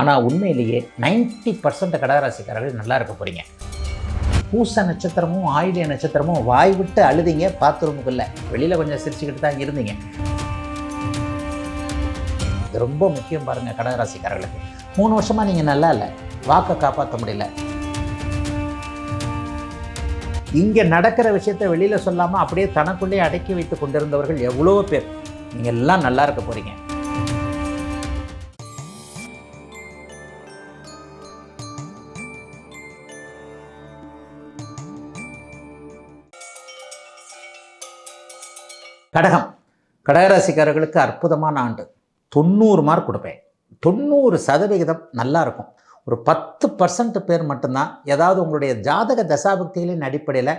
ஆனால் உண்மையிலேயே 90% பர்சன்ட் கடகராசிக்காரர்கள் நல்லா இருக்க போகிறீங்க பூச நட்சத்திரமும் ஆயுத நட்சத்திரமும் வாய் விட்டு அழுதிங்க பாத்ரூமுக்குள்ள. வெளியில் கொஞ்சம் சிரிச்சுக்கிட்டு தான் இருந்தீங்க. இது ரொம்ப முக்கியம் பாருங்கள் கடகராசிக்காரர்களுக்கு. மூணு வருஷமாக நீங்கள் நல்லா இல்லை. வாக்கை காப்பாற்ற முடியல. இங்கே நடக்கிற விஷயத்த வெளியில் சொல்லாமல் அப்படியே தனக்குள்ளே அடக்கி வைத்து கொண்டிருந்தவர்கள் எவ்வளோ பேர். நீங்கள் எல்லாம் நல்லா இருக்க போகிறீங்க கடகம். கடகராசிக்காரர்களுக்கு அற்புதமான ஆண்டு. தொண்ணூறு மார்க் கொடுப்பேன். தொண்ணூறு சதவிகிதம் நல்லா இருக்கும். ஒரு பத்து பர்சன்ட் பேர் மட்டும்தான் ஏதாவது உங்களுடைய ஜாதக தசாபக்திகளின் அடிப்படையில்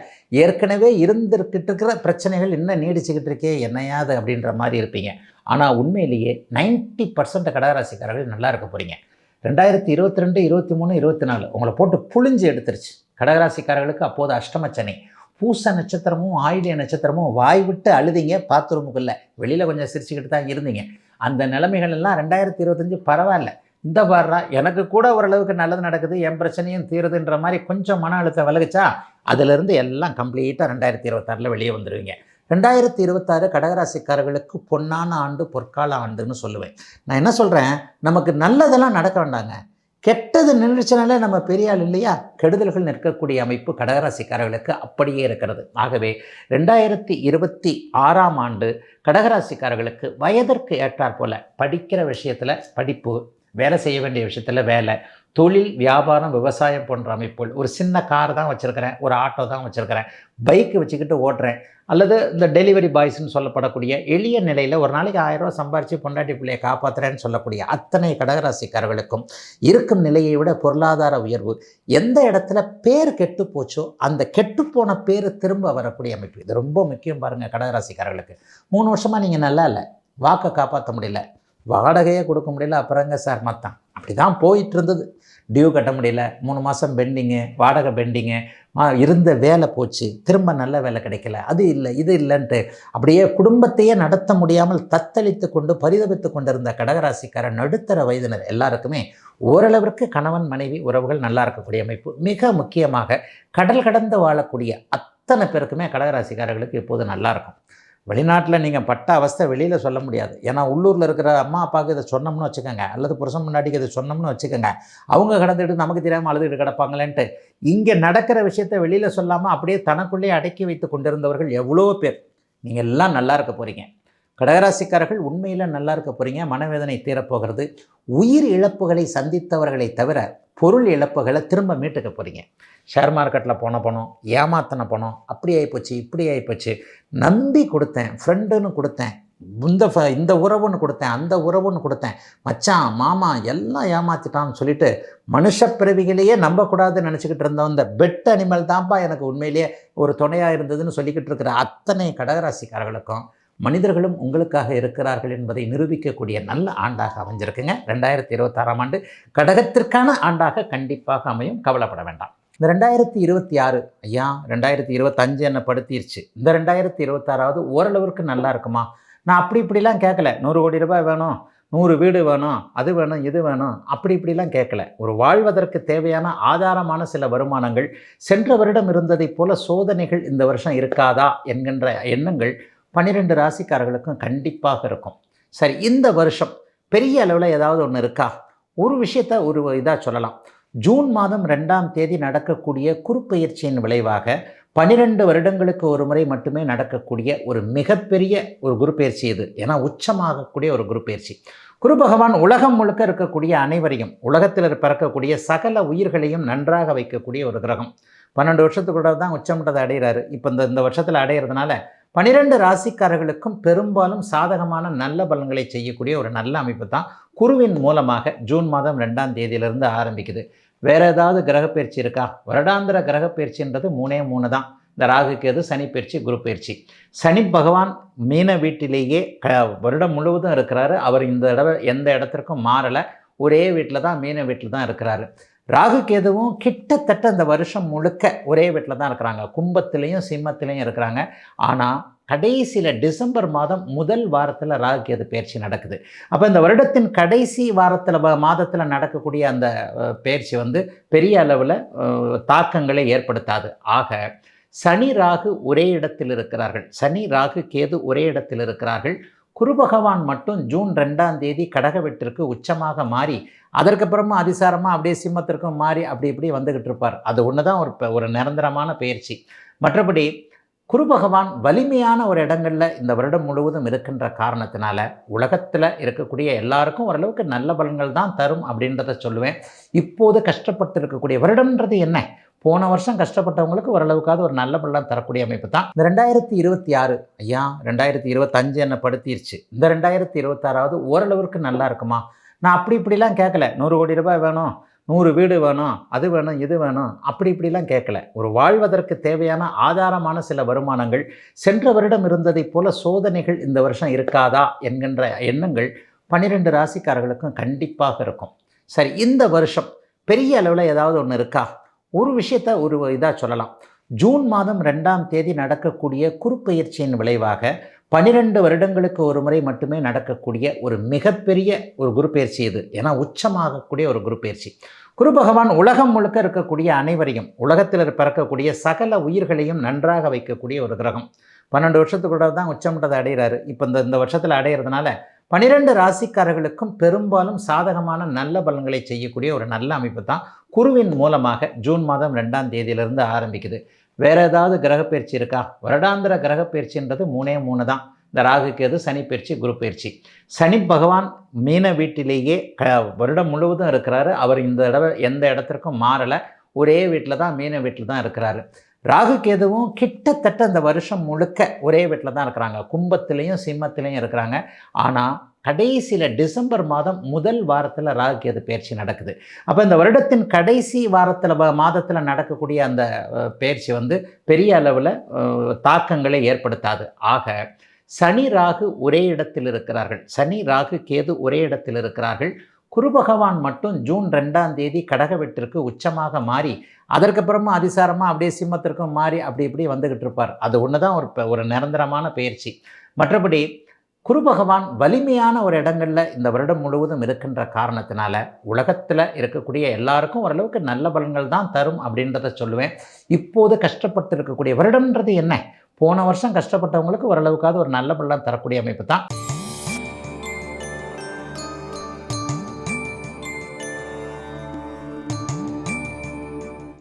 ஏற்கனவே இருந்திருக்கிட்டு இருக்கிற பிரச்சனைகள் இன்னும் நீடிச்சுக்கிட்டு இருக்கே என்னையாது அப்படின்ற மாதிரி இருப்பீங்க. ஆனால் உண்மையிலேயே 90% பர்சன்ட் கடகராசிக்காரர்கள் நல்லா இருக்க போகிறீங்க ரெண்டாயிரத்தி இருபத்தி ரெண்டு இருபத்தி மூணு இருபத்தி நாலு உங்களை போட்டு புழிஞ்சு எடுத்துருச்சு. கடகராசிக்காரர்களுக்கு அப்போது அஷ்டமச்சனி பூச நட்சத்திரமும் ஆயுத நட்சத்திரமும் வாய் விட்டு அழுதிங்க பாத்ரூமுக்குள்ள வெளியில் கொஞ்சம் சிரிச்சுக்கிட்டு தான் இருந்தீங்க. அந்த நிலைமைகள் எல்லாம் ரெண்டாயிரத்தி இருபத்தஞ்சு பரவாயில்ல. இந்த பாடுறா எனக்கு கூட ஓரளவுக்கு நல்லது நடக்குது என் பிரச்சனையும் தீருதுன்ற மாதிரி கொஞ்சம் மன அழுத்தம் விலகுச்சா அதிலிருந்து எல்லாம் கம்ப்ளீட்டாக ரெண்டாயிரத்தி இருபத்தாறில் வெளியே வந்துடுவீங்க ரெண்டாயிரத்தி இருபத்தாறு கடகராசிக்காரர்களுக்கு பொன்னான ஆண்டு பொற்கால ஆண்டுன்னு சொல்லுவேன். நான் என்ன சொல்கிறேன் நமக்கு நல்லதெல்லாம் நடக்க வேண்டாங்க. கெட்டது நின்றுச்சுனாலே நம்ம பெரிய ஆள் இல்லையா? கெடுதல்கள் நிற்கக்கூடிய அமைப்பு கடகராசிக்காரர்களுக்கு அப்படியே இருக்கிறது. ஆகவே ரெண்டாயிரத்தி இருபத்தி ஆறாம் ஆண்டு கடகராசிக்காரர்களுக்கு வயதிற்கு ஏற்றாற் போல படிக்கிற விஷயத்தில் படிப்பு வேலை செய்ய வேண்டிய விஷயத்தில் வேலை தொழில் வியாபாரம் விவசாயம் போன்ற அமைப்புகள். ஒரு சின்ன கார் தான் வச்சுருக்கிறேன் ஒரு ஆட்டோ தான் வச்சுருக்கிறேன். பைக் வச்சுக்கிட்டு ஓட்டுறேன். அல்லது இந்த டெலிவரி பாய்ஸ்னு சொல்லப்படக்கூடிய எளிய நிலையில் ஒரு நாளைக்கு ஆயிரம் சம்பாரித்து பொண்டாட்டி பிள்ளையை காப்பாற்றுறேன்னு சொல்லக்கூடிய அத்தனை கடகராசிக்காரர்களுக்கும் இருக்கும் நிலையை விட பொருளாதார உயர்வு எந்த இடத்துல பேர் கெட்டு போச்சோ அந்த கெட்டுப்போன பேர் திரும்ப வரக்கூடிய அமைப்பு. இது ரொம்ப முக்கியம் பாருங்கள் கடகராசிக்காரர்களுக்கு. மூணு வருஷமாக நீங்கள் நல்லா இல்லை. வாக்கை காப்பாற்ற முடியல. வாடகையே கொடுக்க முடியல. அப்புறங்க சார் மத்தான் அப்படி தான் போயிட்டு இருந்தது. டியூ கட்ட முடியல மூணு மாதம் பெண்டிங்கு வாடகை பெண்டிங்கு இருந்த வேலை போச்சு திரும்ப நல்ல வேலை கிடைக்கல அது இல்லை இது இல்லைன்ட்டு அப்படியே குடும்பத்தையே நடத்த முடியாமல் தத்தளித்து கொண்டு பரிதவித்து கொண்டிருந்த கடகராசிக்கார நடுத்தர வயதினர் எல்லாருக்குமே ஓரளவிற்கு கணவன் மனைவி உறவுகள் நல்லா இருக்கக்கூடிய அமைப்பு. மிக முக்கியமாக கடல் கடந்து வாழக்கூடிய அத்தனை பேருக்குமே கடகராசிக்காரர்களுக்கு இப்போது நல்லாயிருக்கும் வெளிநாட்டில் நீங்கள் பட்ட அவஸ்தை வெளியில் சொல்ல முடியாது. ஏன்னா உள்ளூரில் இருக்கிற அம்மா அப்பாவுக்கு இதை சொன்னோம்னு வச்சுக்கோங்க. அல்லது புருஷன் முன்னாடிக்கு இதை சொன்னோம்னு வச்சுக்கோங்க. அவங்க கடந்துட்டு நமக்கு தெரியாமல் அழுதுகிட்டு கிடப்பாங்களேன்ட்டு இங்கே நடக்கிற விஷயத்தை வெளியில் சொல்லாமல் அப்படியே தனக்குள்ளேயே அடக்கி வைத்து கொண்டிருந்தவர்கள் எவ்வளோ பேர். நீங்கள் எல்லாம் நல்லா இருக்க போகிறீங்க கடகராசிக்காரர்கள் உண்மையில் நல்லா இருக்க போகிறீங்க மனவேதனை தீரப்போகிறது உயிர் இழப்புகளை சந்தித்தவர்களை தவிர பொருள் இழப்புகளை திரும்ப மீட்டுக்க போகிறீங்க ஷேர் மார்க்கெட்டில் போன பணம் ஏமாத்தின பணம் அப்படி ஆகிப்போச்சு இப்படி ஆகிப்போச்சு நம்பி கொடுத்தேன் ஃப்ரெண்டுன்னு கொடுத்தேன் இந்த ஃப- இந்த உறவுன்னு கொடுத்தேன் அந்த உறவுன்னு கொடுத்தேன். மச்சான் மாமா எல்லாம் ஏமாத்திட்டான்னு சொல்லிட்டு மனுஷ பிறவிகளையே நம்பக்கூடாதுன்னு நினச்சிக்கிட்டு இருந்தோம் இந்த பெட் அனிமல் தான்ப்பா எனக்கு உண்மையிலேயே ஒரு துணையாக இருந்ததுன்னு சொல்லிக்கிட்டு இருக்கிற அத்தனை கடகராசிக்காரர்களுக்கும் மனிதர்களும் உங்களுக்காக இருக்கிறார்கள் என்பதை நிரூபிக்கக்கூடிய நல்ல ஆண்டாக அமைஞ்சிருக்குங்க. ரெண்டாயிரத்தி இருபத்தாறாம் ஆண்டு கடகத்திற்கான ஆண்டாக கண்டிப்பாக அமையும். கவலைப்பட வேண்டாம். இந்த ரெண்டாயிரத்தி இருபத்தி ஆறு ஐயா ரெண்டாயிரத்தி இருபத்தஞ்சு என்ன படுத்திருச்சு. இந்த ரெண்டாயிரத்தி இருபத்தாறாவது ஓரளவுக்கு நல்லா இருக்குமா? நான் அப்படி இப்படிலாம் கேட்கல. நூறு கோடி ரூபாய் வேணும் நூறு வீடு வேணும் அது வேணும் இது வேணும் அப்படி இப்படிலாம் கேட்கல. ஒரு வாழ்வதற்கு தேவையான ஆதாரமான சில வருமானங்கள் சென்ற வருடம் இருந்ததைப் போல சோதனைகள் இந்த வருஷம் இருக்காதா? என்கின்ற எண்ணங்கள் பன்னிரெண்டு ராசிக்காரர்களுக்கும் கண்டிப்பாக இருக்கும். சரி இந்த வருஷம் பெரிய அளவில் ஏதாவது ஒன்று இருக்கா? ஒரு விஷயத்த ஒரு இதாக சொல்லலாம். ஜூன் மாதம் ரெண்டாம் தேதி நடக்கக்கூடிய குறுப்பெயர்ச்சியின் விளைவாக பன்னிரெண்டு வருடங்களுக்கு ஒரு முறை மட்டுமே நடக்கக்கூடிய ஒரு மிகப்பெரிய ஒரு குரு பயிற்சி இது. ஏன்னா உச்சமாகக்கூடிய ஒரு குரு பயிற்சி குரு பகவான் உலகம் முழுக்க இருக்கக்கூடிய அனைவரையும் உலகத்தில் பிறக்கக்கூடிய சகல உயிர்களையும் நன்றாக வைக்கக்கூடிய ஒரு கிரகம். பன்னெண்டு வருஷத்துக்குள்ள தான் உச்சமட்டத்தை அடைகிறாரு. இப்போ இந்த இந்த வருஷத்தில் அடையிறதுனால பனிரெண்டு ராசிக்காரர்களுக்கும் பெரும்பாலும் சாதகமான நல்ல பலன்களை செய்யக்கூடிய ஒரு நல்ல அமைப்பு தான் குருவின் மூலமாக ஜூன் மாதம் ரெண்டாம் தேதியிலிருந்து ஆரம்பிக்குது. வேற ஏதாவது கிரகப்பயிற்சி இருக்கா? வருடாந்திர கிரகப்பயிற்சின்றது மூணே மூணு தான். இந்த ராகு கேது சனி பயிற்சி குரு பயிற்சி. சனி பகவான் மீன வீட்டிலேயே க வருடம் முழுவதும் இருக்கிறாரு. அவர் இந்த தடவை எந்த இடத்திற்கும் மாறலை. ஒரே வீட்டில் தான் மீன வீட்டில் தான் இருக்கிறாரு. ராகு கேதுவும் கிட்டத்தட்ட இந்த வருஷம் முழுக்க ஒரே வீட்டில் தான் இருக்கிறாங்க. கும்பத்திலையும் சிம்மத்திலையும் இருக்கிறாங்க. ஆனால் கடைசியில் டிசம்பர் மாதம் முதல் வாரத்தில் ராகு கேது பயிற்சி நடக்குது. அப்போ இந்த வருடத்தின் கடைசி வாரத்தில் மாதத்தில் நடக்கக்கூடிய அந்த பயிற்சி வந்து பெரிய அளவில் தாக்கங்களை ஏற்படுத்தாது. ஆக சனி ராகு ஒரே இடத்தில் இருக்கிறார்கள். சனி ராகு கேது ஒரே இடத்தில் இருக்கிறார்கள். குரு பகவான் மட்டும் ஜூன் ரெண்டாம் தேதி கடக வெட்டிற்கு உச்சமாக மாறி அதற்கப்புறமா அதிசாரமாக அப்படியே சிம்மத்திற்கும் மாறி அப்படி இப்படி வந்துக்கிட்டு இருப்பார். அது ஒன்று தான் ஒரு ஒரு நிரந்தரமான பயிற்சி. மற்றபடி குரு பகவான் வலிமையான ஒரு இடங்களில் இந்த வருடம் முழுவதும் இருக்கின்ற காரணத்தினால உலகத்தில் இருக்கக்கூடிய எல்லாருக்கும் ஓரளவுக்கு நல்ல பலன்கள் தான் தரும் அப்படின்றத சொல்லுவேன். இப்போது கஷ்டப்பட்டு இருக்கக்கூடிய வருடம்ன்றது என்ன? போன வருஷம் கஷ்டப்பட்டவங்களுக்கு ஓரளவுக்காவது ஒரு நல்ல பலன் தரக்கூடிய அமைப்பு தான். இந்த ரெண்டாயிரத்தி இருபத்தி ஆறு ஐயா ரெண்டாயிரத்தி இருபத்தஞ்சு என்ன படுத்திருச்சு. இந்த ரெண்டாயிரத்தி இருபத்தாறாவது ஓரளவுக்கு நல்லா இருக்குமா? நான் அப்படி இப்படிலாம் கேட்கல. நூறு கோடி ரூபாய் வேணும் நூறு வீடு வேணும் அது வேணும் இது வேணும் அப்படி இப்படிலாம் கேட்கல. ஒரு வாழ்வதற்கு தேவையான ஆதாரமான சில வருமானங்கள் சென்ற வருடம் இருந்ததைப் போல சோதனைகள் இந்த வருஷம் இருக்காதா? என்கின்ற எண்ணங்கள் பன்னிரெண்டு ராசிக்காரர்களுக்கும் கண்டிப்பாக இருக்கும். சரி இந்த வருஷம் பெரிய அளவில் ஏதாவது ஒன்று இருக்கா? ஒரு விஷயத்த ஒரு இதாக சொல்லலாம். ஜூன் மாதம் ரெண்டாம் தேதி நடக்கக்கூடிய குறுப்பெயர்ச்சியின் விளைவாக பன்னிரெண்டு வருடங்களுக்கு ஒரு முறை மட்டுமே நடக்கக்கூடிய ஒரு மிகப்பெரிய ஒரு குரு பயிற்சி இது. ஏன்னா உச்சமாகக்கூடிய ஒரு குரு பயிற்சி குரு பகவான் உலகம் முழுக்க இருக்கக்கூடிய அனைவரையும் உலகத்தில் பிறக்கக்கூடிய சகல உயிர்களையும் நன்றாக வைக்கக்கூடிய ஒரு கிரகம். பன்னெண்டு வருஷத்துக்குள்ள தான் உச்சமட்டத்தை அடைகிறாரு. இப்போ இந்த இந்த வருஷத்தில் அடையிறதுனால பனிரெண்டு ராசிக்காரர்களுக்கும் பெரும்பாலும் சாதகமான நல்ல பலன்களை செய்யக்கூடிய ஒரு நல்ல அமைப்பு தான் குருவின் மூலமாக ஜூன் மாதம் ரெண்டாம் தேதியிலிருந்து ஆரம்பிக்குது. வேற ஏதாவது கிரகப்பயிற்சி இருக்கா? வருடாந்திர கிரகப்பயிற்சின்றது மூணே மூணு தான். இந்த ராகுக்கு எது சனி பயிற்சி குரு பயிற்சி. சனி பகவான் மீன வீட்டிலேயே க வருடம் முழுவதும் இருக்கிறாரு. அவர் இந்த தடவை எந்த இடத்திற்கும் மாறலை. ஒரே வீட்டில் தான் மீன வீட்டில் தான் இருக்கிறாரு. ராகு கேதுவும் கிட்டத்தட்ட இந்த வருஷம் முழுக்க ஒரே வீட்டில் தான் இருக்கிறாங்க. கும்பத்திலையும் சிம்மத்திலையும் இருக்கிறாங்க. ஆனால் கடைசியில் டிசம்பர் மாதம் முதல் வாரத்தில் ராகு கேது பயிற்சி நடக்குது. அப்போ இந்த வருடத்தின் கடைசி வாரத்தில் மாதத்தில் நடக்கக்கூடிய அந்த பயிற்சி வந்து பெரிய அளவில் தாக்கங்களை ஏற்படுத்தாது. ஆக சனி ராகு ஒரே இடத்தில் இருக்கிறார்கள். சனி ராகு கேது ஒரே இடத்தில் இருக்கிறார்கள். குரு பகவான் மட்டும் ஜூன் ரெண்டாம் தேதி கடக வெட்டிற்கு உச்சமாக மாறி அதற்கப்புறமா அதிசாரமாக அப்படியே சிம்மத்திற்கும் மாறி அப்படி இப்படி வந்துக்கிட்டு இருப்பார். அது ஒன்று தான் ஒரு ஒரு நிரந்தரமான பயிற்சி. மற்றபடி குரு பகவான் வலிமையான ஒரு இடங்களில் இந்த வருடம் முழுவதும் இருக்கின்ற காரணத்தினால உலகத்தில் இருக்கக்கூடிய எல்லாருக்கும் ஓரளவுக்கு நல்ல பலன்கள் தான் தரும் அப்படின்றத சொல்லுவேன். இப்போது கஷ்டப்பட்டு இருக்கக்கூடிய வருடம்ன்றது என்ன? போன வருஷம் கஷ்டப்பட்டவங்களுக்கு ஓரளவுக்காவது ஒரு நல்ல பலன் தரக்கூடிய அமைப்பு தான்.